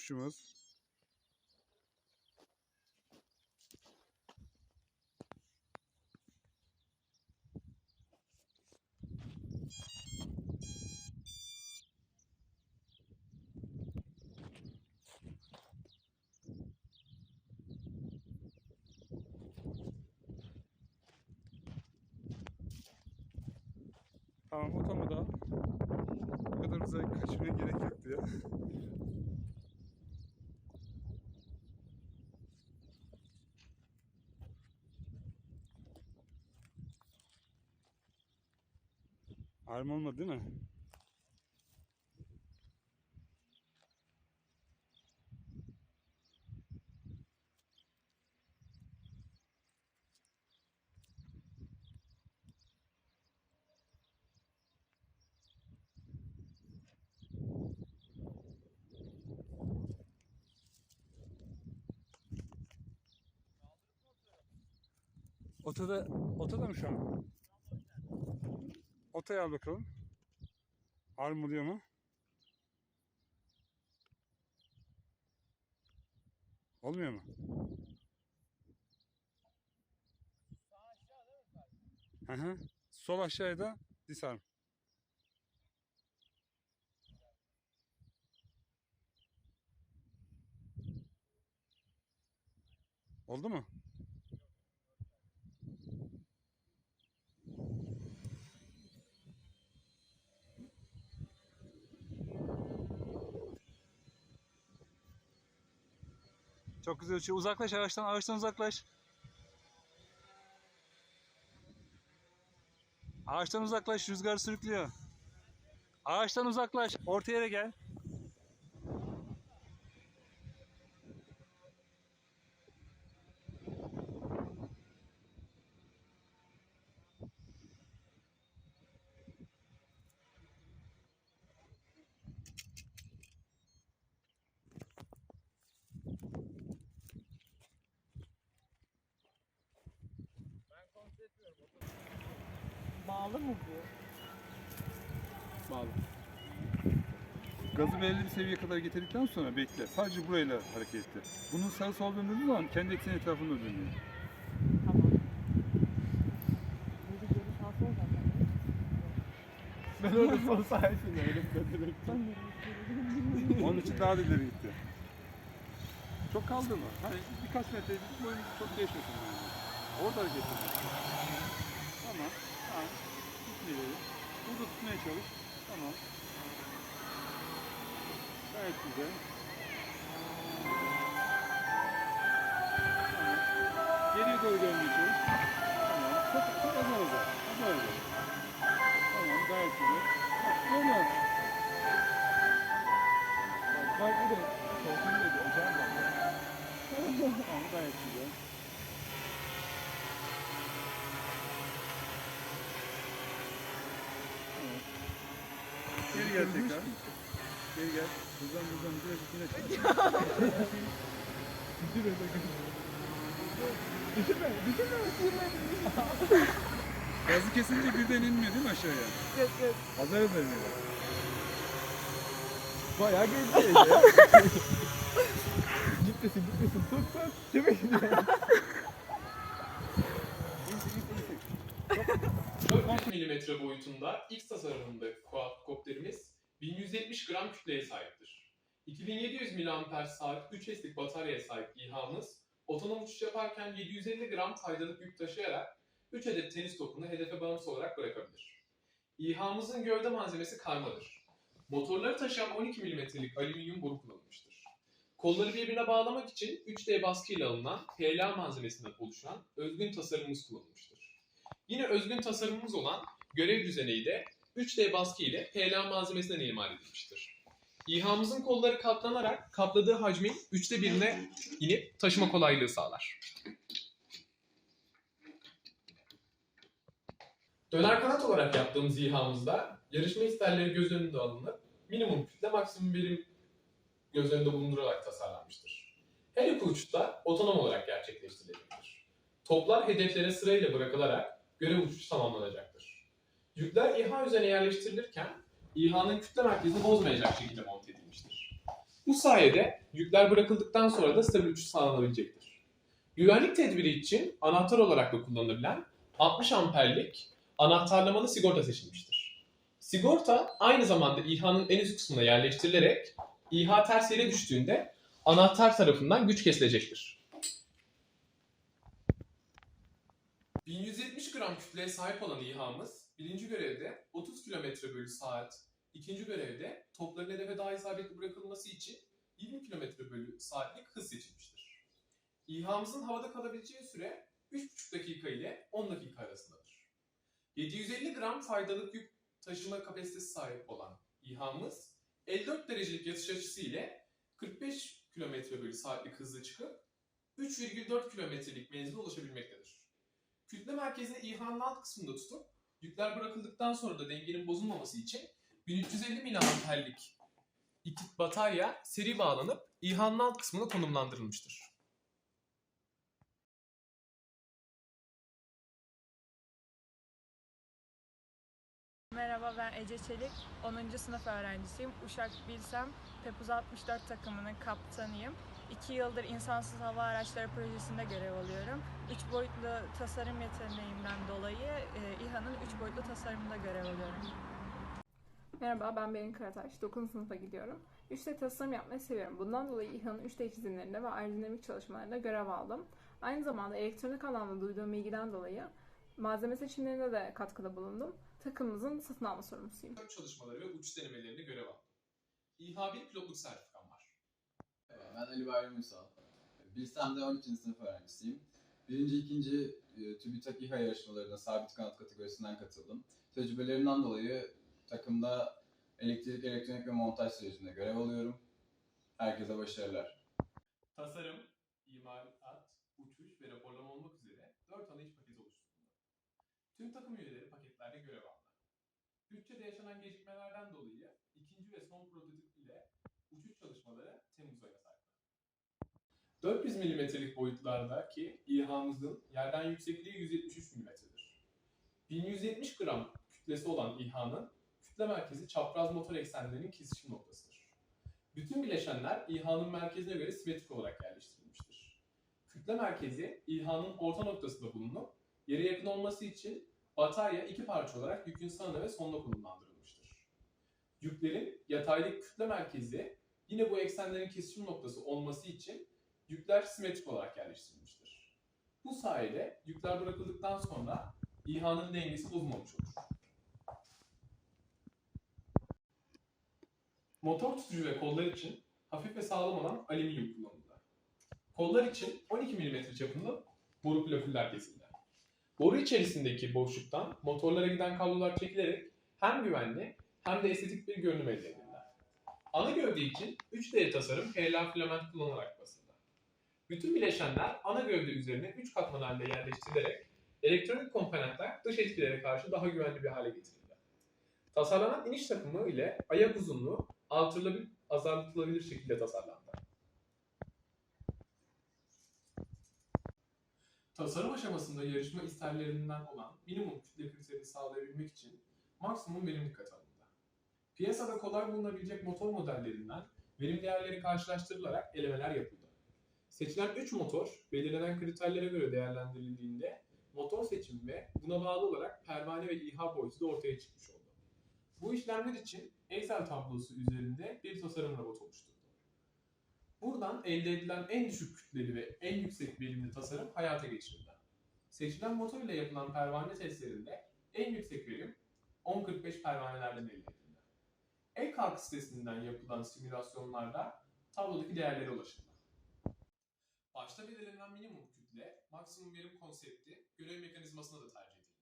uçuşumuz. Tamam otomu da al. Bu kadar bize kaçmaya gerek yoktu ya. Arm olmadı değil mi? Otoda, otoda mı şu an? Otoya al bakalım. Arm oluyor mu? Olmuyor mu? Hı hı. Sol aşağıya da disarm. Oldu mu? Çok güzel uçuyor. Uzaklaş araçtan, araçtan uzaklaş. Ağaçtan uzaklaş, rüzgar sürüklüyor. Ağaçtan uzaklaş, orta yere gel. Bağlı mı bu? Bağlı. Gazı belirli bir seviyeye kadar getirdikten sonra bekle. Sadece burayla hareket et. Bunun sarı sol döndüğü zaman kendi eksen etrafında dönüyor. Tamam. Ben orada son sayesinde öyle nereye gidiyorum? Onun için daha da ileri gitti. Çok kaldırma. Hani birkaç metre boyun çok. Yani. Orada hareket et. Tamam. Tamam. Git ileri. Burada tutmaya çalış. Tamam. Gayet güzel. Tamam. Geriye doğru dönmeye çalış. Tamam. Çok, çok az olacak. Az olacak. Tamam. Gayet güzel. Böyle. Bak Geri gel tekrar. Geri gel. Buradan buradan biraz üstüne çık. Düşürme sakın. Düşürme. Düşürme. Düşürme. Gazı kesince birden inmiyor değil mi aşağıya? Yok yok. Azar azar iniyor. Bayağı ya. gitmesin gitmesin. Tut tut. Değil mi? 400 mm boyutunda X tasarımında quadcopterimiz 1170 gram kütleye sahiptir. 2700 mAh saat 3 S'lik bataryaya sahip İHA'mız otonom uçuş yaparken 750 gram faydalık yük taşıyarak 3 adet tenis topunu hedefe bağımsız olarak bırakabilir. İHA'mızın gövde malzemesi karmadır. Motorları taşıyan 12 mm'lik alüminyum boru kullanılmıştır. Kolları birbirine bağlamak için 3D baskıyla alınan PLA malzemesinden oluşan özgün tasarımımız kullanılmıştır. Yine özgün tasarımımız olan görev düzeneği de 3D baskı ile PLA malzemesinden imal edilmiştir. İHA'mızın kolları katlanarak kapladığı hacmin üçte birine inip taşıma kolaylığı sağlar. Döner kanat olarak yaptığımız İHA'mızda yarışma isterleri göz önünde alınıp minimum kütle maksimum birim göz önünde bulundurularak tasarlanmıştır. Her iki uçuşta otonom olarak gerçekleştirilebilir. Toplar hedeflere sırayla bırakılarak görev uçuşu tamamlanacaktır. Yükler İHA üzerine yerleştirilirken İHA'nın kütle merkezini bozmayacak şekilde monte edilmiştir. Bu sayede yükler bırakıldıktan sonra da stabil uçuş sağlanabilecektir. Güvenlik tedbiri için anahtar olarak da kullanılabilen 60 amperlik anahtarlamalı sigorta seçilmiştir. Sigorta aynı zamanda İHA'nın en üst kısmına yerleştirilerek İHA ters yere düştüğünde anahtar tarafından güç kesilecektir. 1170 gram kütleye sahip olan İHA'mız birinci görevde 30 km bölü saat, ikinci görevde topların hedefe daha isabetli bırakılması için 20 km bölü saatlik hız seçilmiştir. İHA'mızın havada kalabileceği süre 3,5 dakika ile 10 dakika arasındadır. 750 gram faydalı yük taşıma kapasitesi sahip olan İHA'mız 54 derecelik yatış açısı ile 45 km bölü saatlik hızla çıkıp 3,4 kilometrelik menzile ulaşabilmektedir. Kütle merkezini İHA'nın alt kısmında tutup yükler bırakıldıktan sonra da dengenin bozulmaması için 1350 mAh'lik iki batarya seri bağlanıp İHA'nın alt kısmına konumlandırılmıştır. Merhaba ben Ece Çelik, 10. sınıf öğrencisiyim. Uşak Bilsem Tepuz 64 takımının kaptanıyım. 2 yıldır insansız hava araçları projesinde görev alıyorum. 3 boyutlu tasarım yeteneğimden dolayı e, İHA'nın 3 boyutlu tasarımında görev alıyorum. Merhaba ben Berin Karataş. 9. sınıfa gidiyorum. 3D tasarım yapmayı seviyorum. Bundan dolayı İHA'nın 3D çizimlerinde ve aerodinamik çalışmalarında görev aldım. Aynı zamanda elektronik alanda duyduğum ilgiden dolayı malzeme seçimlerinde de katkıda bulundum. Takımımızın satın alma sorumlusuyum. Çalışmaları ve uçuş denemelerinde görev aldım. İHA 1 pilotluk sertifikam var. Ben Ali Bayram Ünsal. Bilsem'de 12. sınıf öğrencisiyim. Birinci, ikinci e, TÜBİTAK İHA yarışmalarına sabit kanat kategorisinden katıldım. Tecrübelerimden dolayı takımda elektrik, elektronik ve montaj sürecinde görev alıyorum. Herkese başarılar. Tasarım, imalat, uçuş ve raporlama olmak üzere 4 ana iş paketi oluşturuldu. Tüm takım üyeleri paketlerde görev aldı. Bütçede yaşanan gecikmelerden dolayı ikinci ve son prototip ile uçuş çalışmaları Temmuz sarklandı. 400 mm'lik boyutlardaki İHA'mızın yerden yüksekliği 173 mm'dir. 1170 gram kütlesi olan İHA'nın kütle merkezi çapraz motor eksenlerinin kesişim noktasıdır. Bütün bileşenler İHA'nın merkezine göre simetrik olarak yerleştirilmiştir. Kütle merkezi İHA'nın orta noktasında bulunup yere yakın olması için batarya iki parça olarak yükün sağına ve soluna konumlandırılmıştır. Yüklerin yataylık kütle merkezi yine bu eksenlerin kesişim noktası olması için yükler simetrik olarak yerleştirilmiştir. Bu sayede yükler bırakıldıktan sonra İHA'nın dengesi bozulmamış olur. Motor tutucu ve kollar için hafif ve sağlam olan alüminyum kullanıldı. Kollar için 12 mm çapında boru plafiller kesildi. Boru içerisindeki boşluktan motorlara giden kablolar çekilerek hem güvenli hem de estetik bir görünüm elde edildi. Ana gövde için 3D tasarım PLA filament kullanarak basıldı. Bütün bileşenler ana gövde üzerine 3 katman halinde yerleştirilerek elektronik komponentler dış etkilere karşı daha güvenli bir hale getirildi. Tasarlanan iniş takımı ile ayak uzunluğu artırılabilir, azaltılabilir şekilde tasarlandı. Tasarım aşamasında yarışma isterlerinden olan minimum kütle kriterini sağlayabilmek için maksimum verim dikkate alındı. Piyasada kolay bulunabilecek motor modellerinden verim değerleri karşılaştırılarak elemeler yapıldı. Seçilen 3 motor belirlenen kriterlere göre değerlendirildiğinde motor seçimi ve buna bağlı olarak pervane ve İHA boyutu da ortaya çıkmış oldu. Bu işlemler için Excel tablosu üzerinde bir tasarım robotu oluşturdu. Buradan elde edilen en düşük kütleli ve en yüksek verimli tasarım hayata geçirildi. Seçilen motor ile yapılan pervane testlerinde en yüksek verim 10.45 pervanelerden elde edildi. EKAK sitesinden yapılan simülasyonlarda tablodaki değerlere ulaşıldı. Başta belirlenen minimum kütle, maksimum verim konsepti görev mekanizmasına da tercih edildi.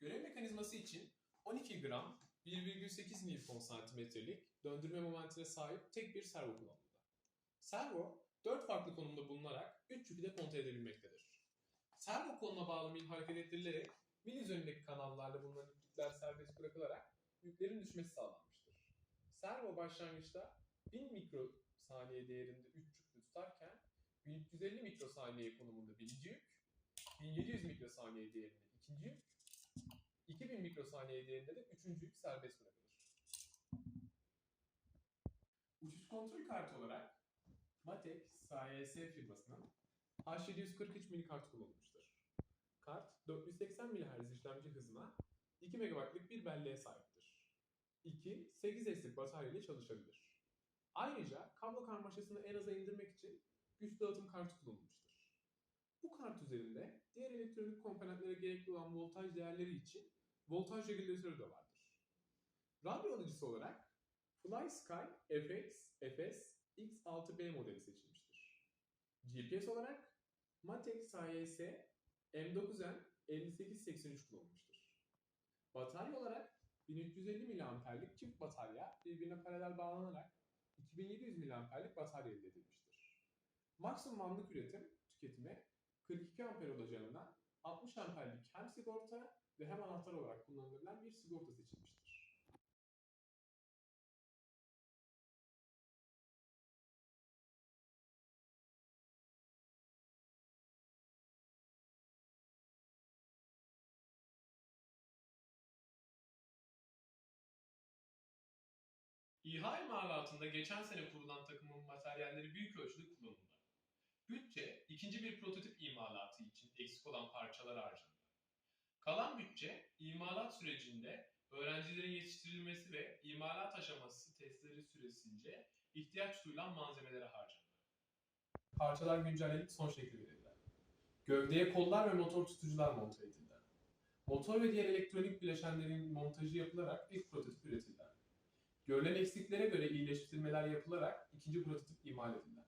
Görev mekanizması için 12 gram 1,8 Newton santimetrelik döndürme momentine sahip tek bir servo kullanıldı. Servo, 4 farklı konumda bulunarak 3 yükü de kontrol edebilmektedir. Servo koluna bağlı mil hareket ettirilerek mil üzerindeki kanallarla bulunan iplikler serbest bırakılarak yüklerin düşmesi sağlanmıştır. Servo başlangıçta 1000 mikrosaniye değerinde 3 yüklü tutarken 1350 mikrosaniye konumunda birinci yük, 1700 mikrosaniye değerinde ikinci yük, 2000 mikrosaniye değerinde de üçüncü yük serbest bırakılır. Uçuş kontrol kartı olarak Matek SAYS firmasının H743 mini kart kullanılmıştır. Kart 480 MHz işlemci hızına 2 MB'lık bir belleğe sahiptir. 2 8S'lik batarya ile çalışabilir. Ayrıca kablo karmaşasını en aza indirmek için güç dağıtım kartı kullanılmıştır. Bu kart üzerinde diğer elektronik komponentlere gerekli olan voltaj değerleri için voltaj regülatörü de vardır. Radyo alıcısı olarak FlySky FX FS X6B modeli seçilmiştir. GPS olarak Matek SAYS M9N 5883 kullanılmıştır. Batarya olarak 1350 mAh'lik çift batarya birbirine paralel bağlanarak 2700 mAh'lik batarya elde edilmiştir. Maksimum anlık üretim tüketimi 42 amper olacağına 60 amperlik hem sigorta ve hem anahtar olarak kullanılabilen bir sigorta seçilmiştir. İHA imalatında geçen sene kurulan takımın materyalleri büyük ölçüde kullanıldı. Bütçe, ikinci bir prototip imalatı için eksik olan parçalar harcandı. Kalan bütçe, imalat sürecinde öğrencilerin yetiştirilmesi ve imalat aşaması testleri süresince ihtiyaç duyulan malzemelere harcandı. Parçalar güncellenip son şekli verildi. Gövdeye kollar ve motor tutucular monte edildi. Motor ve diğer elektronik bileşenlerin montajı yapılarak ilk prototip üretildi. Görülen eksikliklere göre iyileştirmeler yapılarak ikinci prototip imal edildi.